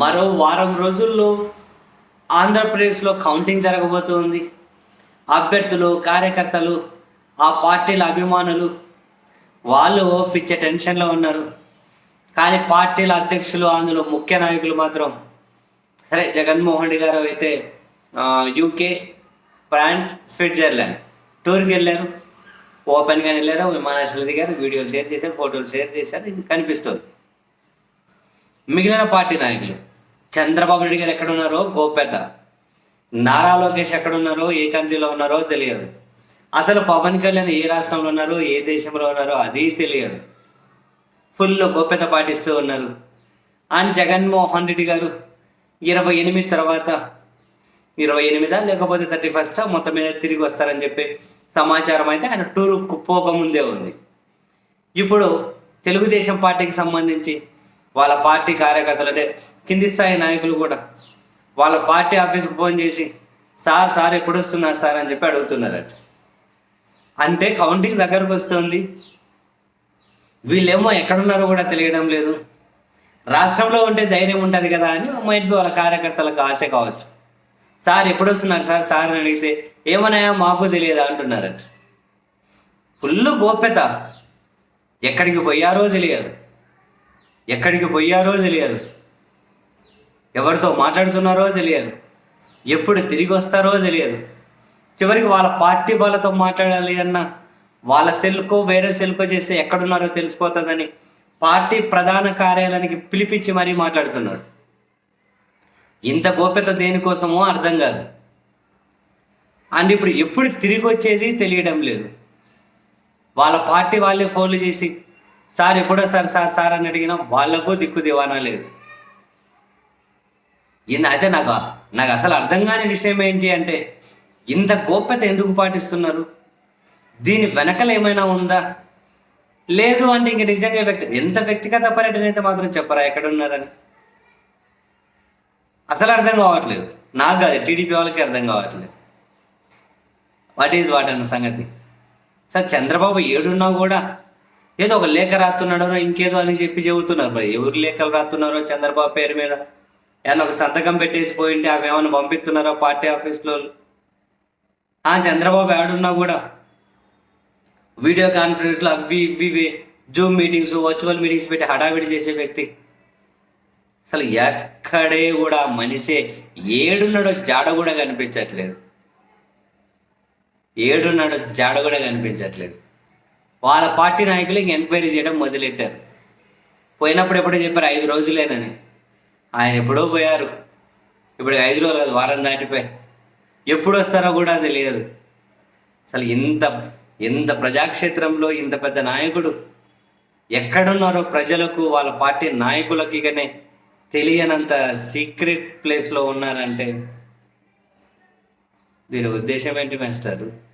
మరో వారం రోజుల్లో ఆంధ్రప్రదేశ్లో కౌంటింగ్ జరగబోతోంది. అభ్యర్థులు కార్యకర్తలు ఆ పార్టీల అభిమానులు వాళ్ళు పిచ్చే టెన్షన్లో ఉన్నారు. కానీ పార్టీల అధ్యక్షులు అందులో ముఖ్య నాయకులు మాత్రం సరే జగన్మోహన్ రెడ్డి గారు అయితే యూకే ఫ్రాన్స్ స్విట్జర్లాండ్ టూర్కి వెళ్ళారు. ఓపెన్గా వెళ్ళారు విమానాశ్రయం దిగారు వీడియోలు షేర్ చేశారు ఫోటోలు షేర్ చేశారు ఇది కనిపిస్తుంది. మిగిలిన పార్టీ నాయకులు. చంద్రబాబు నాయుడు గారు ఎక్కడ ఉన్నారో గోపేత నారా లోకేష్ ఎక్కడ ఉన్నారో ఏ కంట్రీలో ఉన్నారో తెలియదు. అసలు పవన్ కళ్యాణ్ ఏ రాష్ట్రంలో ఉన్నారో ఏ దేశంలో ఉన్నారో అది తెలియదు. ఫుల్ గోప్యత పాటిస్తూ ఉన్నారు. అండ్ జగన్మోహన్ రెడ్డి గారు ఇరవై ఎనిమిది తర్వాత ఇరవై ఎనిమిదా లేకపోతే థర్టీ ఫస్ట్ మొత్తం మీద తిరిగి వస్తారని చెప్పి సమాచారం అయితే ఆయన టూరు పోకముందే ఉంది. ఇప్పుడు తెలుగుదేశం పార్టీకి సంబంధించి వాళ్ళ పార్టీ కార్యకర్తలు అంటే కింది స్థాయి నాయకులు కూడా వాళ్ళ పార్టీ ఆఫీస్కి ఫోన్ చేసి సార్ సార్ ఎప్పుడు వస్తున్నారు సార్? అని చెప్పి అడుగుతున్నారు అంటే కౌంటింగ్ దగ్గరకు వస్తుంది. వీళ్ళేమో ఎక్కడున్నారో కూడా తెలియడం లేదు. రాష్ట్రంలో ఉంటే ధైర్యం ఉంటుంది కదా అని మైట్ వాళ్ళ కార్యకర్తలకు ఆశ కావచ్చు. సార్ ఎప్పుడు వస్తున్నారు సార్? సార్ అని అడిగితే ఏమన్నాయా మాకు తెలియదా? అంటున్నారట. ఫుల్ గోప్యత. ఎక్కడికి పోయారో తెలియదు. ఎక్కడికి పోయారో తెలియదు. ఎవరితో మాట్లాడుతున్నారో తెలియదు. ఎప్పుడు తిరిగి వస్తారో తెలియదు. చివరికి వాళ్ళ పార్టీ వాళ్ళతో మాట్లాడాలి అన్న వాళ్ళ సెల్కో వేరే సెల్కో చేస్తే ఎక్కడున్నారో తెలిసిపోతుందని పార్టీ ప్రధాన కార్యాలయానికి పిలిపించి మరీ మాట్లాడుతున్నాడు ఇంత గోప్యత దేనికోసమో అర్థం కాదు. అండ్ ఇప్పుడు ఎప్పుడు తిరిగి వచ్చేది తెలియడం లేదు. వాళ్ళ పార్టీ వాళ్ళే ఫోన్లు చేసి సార్ ఎప్పుడో సార్ సార్ సార్ అని అడిగినా వాళ్ళకు దిక్కు దివానా లేదు. ఇంత అయితే నాకు నాకు అసలు అర్థం కాని విషయం ఏంటి అంటే ఇంత గోప్యత ఎందుకు పాటిస్తున్నారు? దీని వెనకలు ఏమైనా ఉందా? లేదు అంటే ఇంక నిజంగా వ్యక్తి ఎంత వ్యక్తిగత పర్యటన అయితే మాత్రం చెప్పరా ఎక్కడ ఉన్నారని అసలు అర్థం కావట్లేదు. నాకు కాదు టీడీపీ వాళ్ళకి అర్థం కావట్లేదు. వాట్ ఈజ్ వాట్ అన్న సంగతి? సార్ చంద్రబాబు ఏడున్నా కూడా ఏదో ఒక లేఖ రాస్తున్నాడో ఇంకేదో అని చెప్పి చెబుతున్నారు మరి. ఎవరు లేఖలు రాస్తున్నారో చంద్రబాబు పేరు మీద? ఏమన్నా ఒక సంతకం పెట్టేసి పోయింటే అవి ఏమైనా పంపిస్తున్నారో పార్టీ ఆఫీస్లో? ఆ చంద్రబాబు ఏడున్నా కూడా వీడియో కాన్ఫరెన్స్లో అవి ఇవి ఇవి జూమ్ మీటింగ్స్ వర్చువల్ మీటింగ్స్ పెట్టి హడావిడి చేసే వ్యక్తి. అసలు ఎక్కడే కూడా మనిషే ఏడున్నాడో జాడ కూడా కనిపించట్లేదు. ఏడున్నాడో జాడ కూడా కనిపించట్లేదు. వాళ్ళ పార్టీ నాయకులు ఇంక ఎంక్వైరీ చేయడం మొదలెట్టారు. పోయినప్పుడు ఎప్పుడో చెప్పారు ఐదు రోజులేనని. ఆయన ఎప్పుడో పోయారు. ఇప్పుడు ఐదు రోజులు కాదు వారం దాటిపోయి ఎప్పుడు వస్తారో కూడా తెలియదు. అసలు ఇంత ఇంత ప్రజాక్షేత్రంలో ఇంత పెద్ద నాయకుడు ఎక్కడున్నారో ప్రజలకు వాళ్ళ పార్టీ నాయకులకి కానీ తెలియనంత సీక్రెట్ ప్లేస్లో ఉన్నారంటే దీని ఉద్దేశం ఏంటి మాస్టారు?